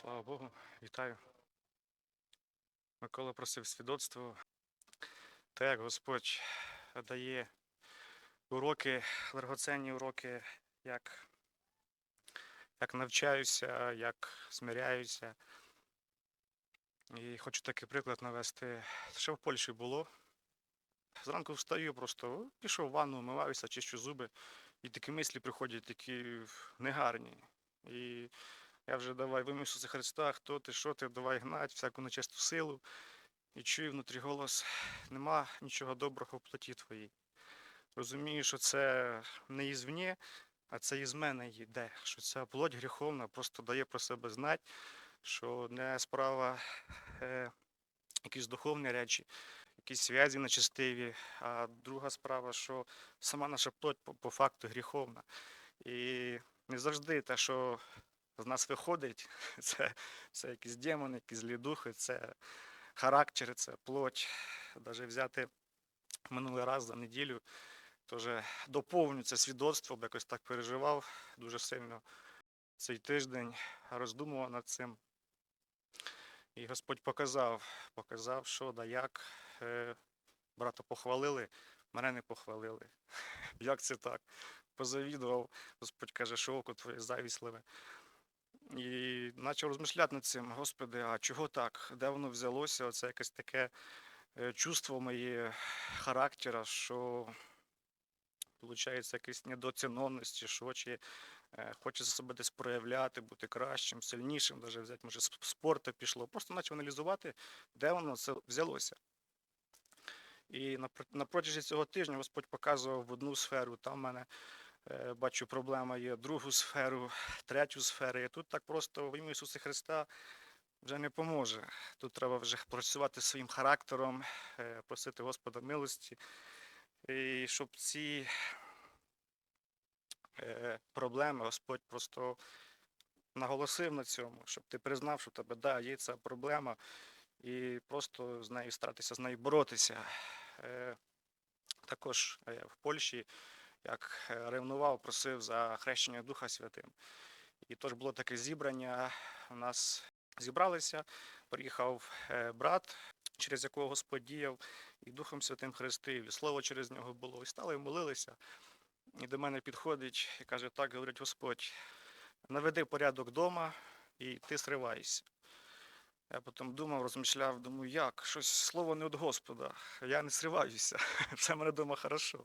Слава Богу, вітаю. Микола просив свідоцтво. Те, як Господь дає уроки, дорогоценні уроки, як, як навчаюся, як смиряюся. І хочу такий приклад навести. Ще в Польщі було. Зранку встаю, просто пішов в ванну, вмиваюся, чищу зуби, і такі мислі приходять, такі негарні. І я вже давай в Ісуса Христа, хто ти, що ти, давай гнать, всяку нечисту силу. І чую внутрі голос, нема нічого доброго в плоті твоїй. Розумію, що це не ізвні, а це із мене йде, що ця плоть гріховна просто дає про себе знати, що не справа е, якісь духовні речі, якісь зв'язі нечестиві, а друга справа, що сама наша плоть по, по факту гріховна. І не завжди те, що з нас виходить, це, це якісь демони, якісь злі духи, це характер, це плоть. Навіть взяти минулий раз за неділю, теж доповню це свідоцтво, бо якось так переживав дуже сильно цей тиждень, роздумував над цим. І Господь показав, показав, що да як. Е, Брата похвалили, мене не похвалили. Як це так? Позавідував, Господь каже, що око твоє завісливе. І почав розмишляти над цим, Господи, а чого так? Де воно взялося? Оце якесь таке е, чувство моє характера, що виходить якісь недооціненості, що чи е, хочеться себе десь проявляти, бути кращим, сильнішим, навіть взяти, може, спорту пішло. Просто почав аналізувати, де воно це взялося. І на, протязі цього тижня Господь показував в одну сферу, там в мене бачу, проблема є, другу сферу, третю сферу. І тут так просто в ім'я Ісуса Христа вже не поможе. Тут треба вже працювати своїм характером, е, просити Господа милості, і щоб ці е, проблеми Господь просто наголосив на цьому, щоб ти признав, що в тебе да, є ця проблема, і просто з нею старатися з нею боротися. Е, Також е, в Польщі, як е, ревнував, просив за хрещення Духа Святим. І теж було таке зібрання. У нас зібралися, приїхав е, брат, через якого Господь діяв, і Духом Святим хрестив, і слово через нього було. І стали молилися. І до мене підходить і каже: так, говорить Господь, наведи порядок вдома і ти сриваєшся. Я потім думав, розмишляв, думаю, як? Щось слово не від Господа. Я не сриваюся. Все мене вдома хорошо.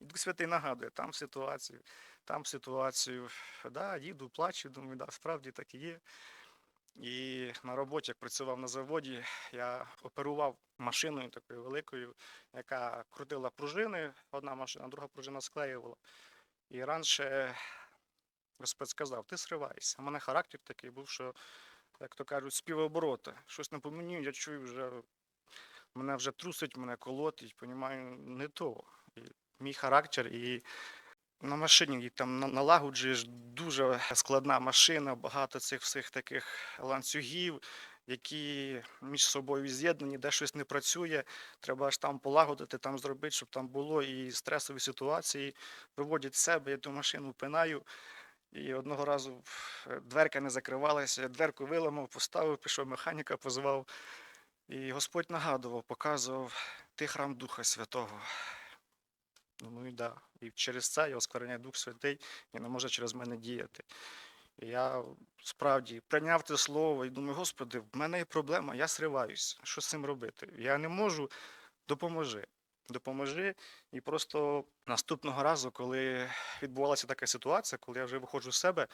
І Дух Святий нагадує, там ситуацію, там ситуацію. Да, їду, плачу, думаю, да, справді так і є. І на роботі, як працював на заводі, я оперував машиною такою великою, яка крутила пружини, одна машина, друга пружина склеювала. І раніше Господь сказав, ти сриваєшся. У мене характер такий був, що, як то кажуть, співобороти. Щось не по я чую вже, мене вже трусить, мене колотить, понімаю, не то. І мій характер і на машині там налагоджуєш дуже складна машина, багато цих всіх таких ланцюгів, які між собою з'єднані, де щось не працює, треба аж там полагодити, там зробити, щоб там було і стресові ситуації виводять себе, я ту машину пинаю. І одного разу е, дверка не закривалася, дверку виламав, поставив, пішов механіка, позвав. І Господь нагадував, показував, ти храм Духа Святого. Думаю, да. І через це я оскверняє Дух Святий і не може через мене діяти. І я справді прийняв це слово і думаю, Господи, в мене є проблема, я сриваюся. Що з цим робити? Я не можу, допоможи. Допоможи. І просто наступного разу, коли відбувалася така ситуація, коли я вже виходжу з себе,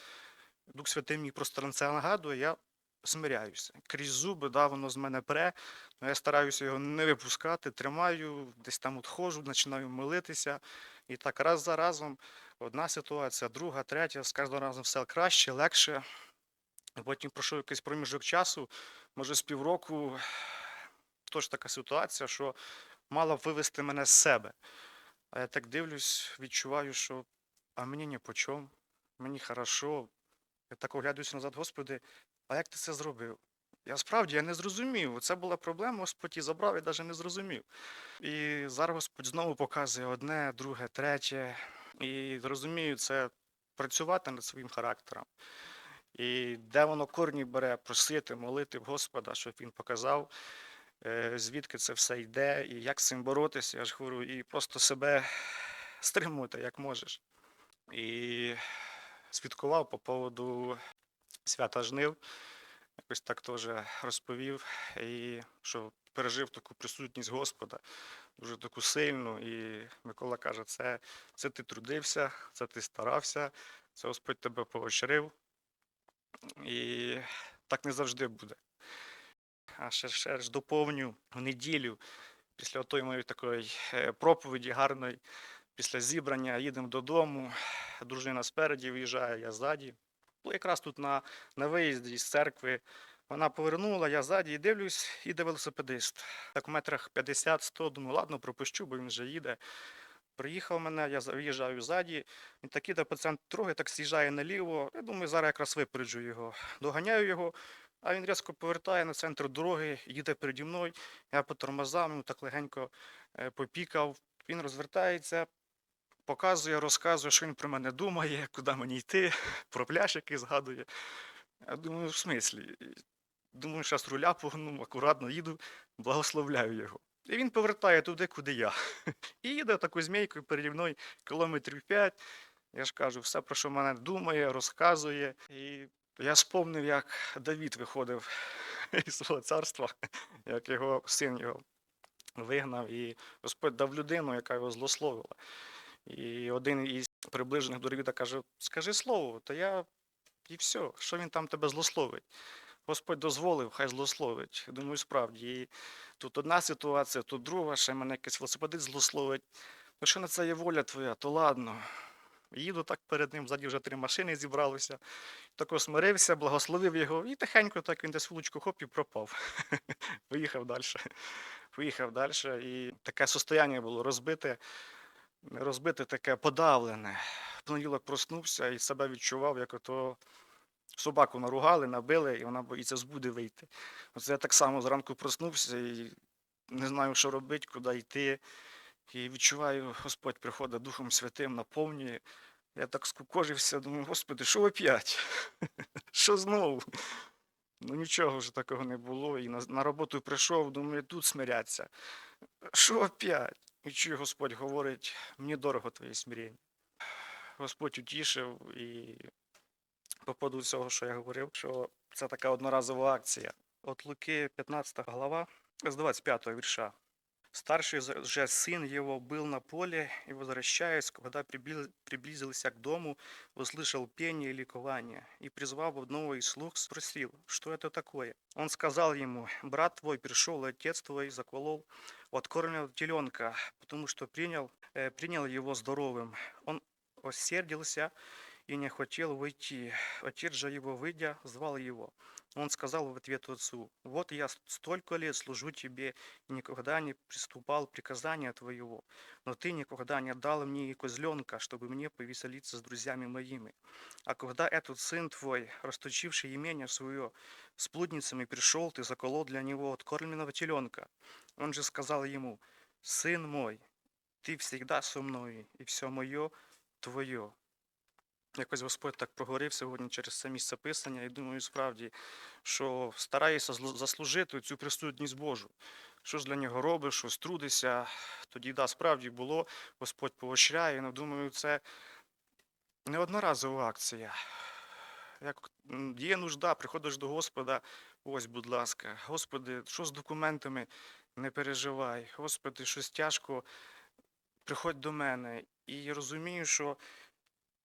Дух Святий мені просто на це нагадує, я смиряюся. Крізь зуби, да, воно з мене пре, але я стараюся його не випускати, тримаю, десь там відходжу, починаю молитися. І так раз за разом одна ситуація, друга, третя, з кожного разом все краще, легше. Потім пройшов якийсь проміжок часу, може з півроку, теж така ситуація, що мала б вивести мене з себе. А я так дивлюсь, відчуваю, що а мені ні по чому, мені хорошо. Я так оглядаюся назад, Господи, а як ти це зробив? Я справді я не зрозумів. Це була проблема, Господь і забрав, я навіть не зрозумів. І зараз Господь знову показує одне, друге, третє. І розумію, це працювати над своїм характером. І де воно корні бере, просити, молити Господа, щоб він показав, звідки це все йде і як з цим боротися. Я ж говорю, і просто себе стримувати, як можеш. І свідкував по поводу свята жнив. Якось так теж розповів, і що пережив таку присутність Господа, дуже таку сильну. І Микола каже, це, це ти трудився, це ти старався, це Господь тебе поощрив. І так не завжди буде. А ще, ще ж доповню в неділю, після тої моєї такої е, проповіді гарної, після зібрання їдемо додому. Дружина спереді виїжджає, я ззаді. Якраз тут на, на виїзді з церкви. Вона повернула, я ззаді і дивлюсь, іде велосипедист. Так в метрах 50-100, думаю, ладно, пропущу, бо він вже їде. Приїхав мене, я виїжджаю ззаді, він так іде по центру так з'їжджає наліво. Я думаю, зараз якраз випереджу його. Доганяю його, а він різко повертає на центр дороги, їде переді мною. Я по тормозам, йому так легенько е, попікав. Він розвертається, показує, розказує, що він про мене думає, куди мені йти, про пляж який згадує. Я думаю, в смислі? Думаю, зараз руля погну, акуратно їду, благословляю його. І він повертає туди, куди я. І їде такою змійкою переді мною кілометрів 5. Я ж кажу, все, про що мене думає, розказує. І я спомнив, як Давід виходив із свого царства, як його син його вигнав, і Господь дав людину, яка його злословила. І один із приближених до Давіда каже: Скажи слово, то я і все, що він там тебе злословить. Господь дозволив, хай злословить. Думаю, справді. І тут одна ситуація, тут друга, ще мене якийсь велосипедист злословить. Ну, що на це є воля твоя, то ладно. Їду так перед ним, ззаді вже три машини зібралося. Тако смирився, благословив його, і тихенько так він десь вуличку хоп і пропав. Поїхав далі. Поїхав далі. І таке состояння було розбите, розбите, таке подавлене. В понеділок проснувся і себе відчував, як ото собаку наругали, набили, і вона боїться з буди вийти. Оце я так само зранку проснувся і не знаю, що робити, куди йти. І відчуваю, Господь приходить Духом Святим, наповнює. Я так скукожився, думаю, Господи, що опять? Що знову? Ну нічого вже такого не було. І на, на роботу прийшов, думаю, тут смиряться. Що опять? І чую, Господь говорить, мені дорого твоє смирення. Господь утішив і по поводу цього, що я говорив, що це така одноразова акція. От Луки, 15 глава, з 25 вірша. Старший же сын его был на поле и, возвращаясь, когда приблизился к дому, услышал пение и ликование, и, призвав одного из слуг, спросил, что это такое. Он сказал ему, брат твой пришел, и отец твой заколол откормленного теленка, потому что принял, э, принял его здоровым. Он осердился и не хотел войти. Отец же его, выйдя, звал его. Он сказал в ответ отцу, вот я столько лет служу тебе и никогда не приступал приказания твоего, но ты никогда не дал мне и козленка, чтобы мне повеселиться с друзьями моими. А когда этот сын твой, расточивший имение свое, с плудницами пришел, ты заколол для него откормленного теленка. Он же сказал ему, сын мой, ты всегда со мною, и все мое твоє. Якось Господь так проговорив сьогодні через це місце писання, і думаю, справді, що стараюся заслужити цю присутність Божу. Що ж для нього робиш, щось трудишся, тоді да, справді було, Господь поощряє. Ну, думаю, це не одноразова акція. Як є нужда, приходиш до Господа, ось, будь ласка, Господи, що з документами, не переживай. Господи, щось тяжко, приходь до мене. І розумію, що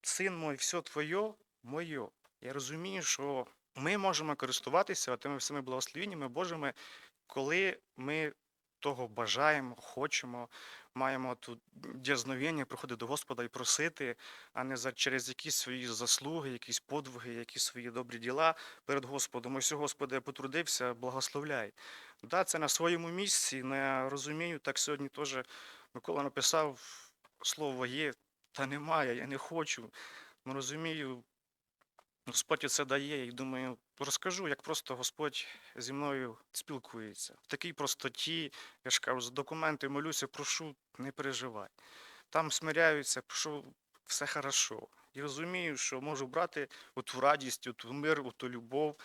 син мой, все твоє, моє. Я розумію, що ми можемо користуватися тими всіми благословеннями Божими, коли ми того бажаємо, хочемо, маємо тут дязновення приходити до Господа і просити, а не за, через якісь свої заслуги, якісь подвиги, якісь свої добрі діла перед Господом. Ось, Господи, я потрудився, благословляй. Да, це на своєму місці, не розумію, так сьогодні теж Микола написав слово є, та немає, я не хочу. Ну розумію, Господь це дає, і думаю, розкажу, як просто Господь зі мною спілкується. В такій простоті, я ж кажу, за документи молюся, прошу, не переживай. Там смиряються, прошу, все хорошо. І розумію, що можу брати оту радість, оту мир, оту любов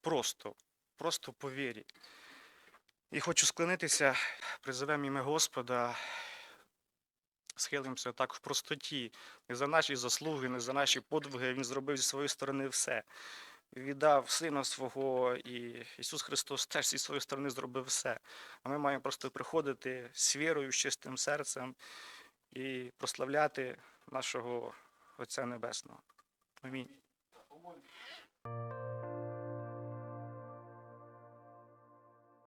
просто, просто по вірі. І хочу склонитися, призовемо ім'я Господа, схилимося так в простоті, не за наші заслуги, не за наші подвиги. Він зробив зі своєї сторони все. Віддав сина свого, і Ісус Христос теж зі своєї сторони зробив все. А ми маємо просто приходити з вірою, з чистим серцем і прославляти нашого Отця Небесного. Амінь.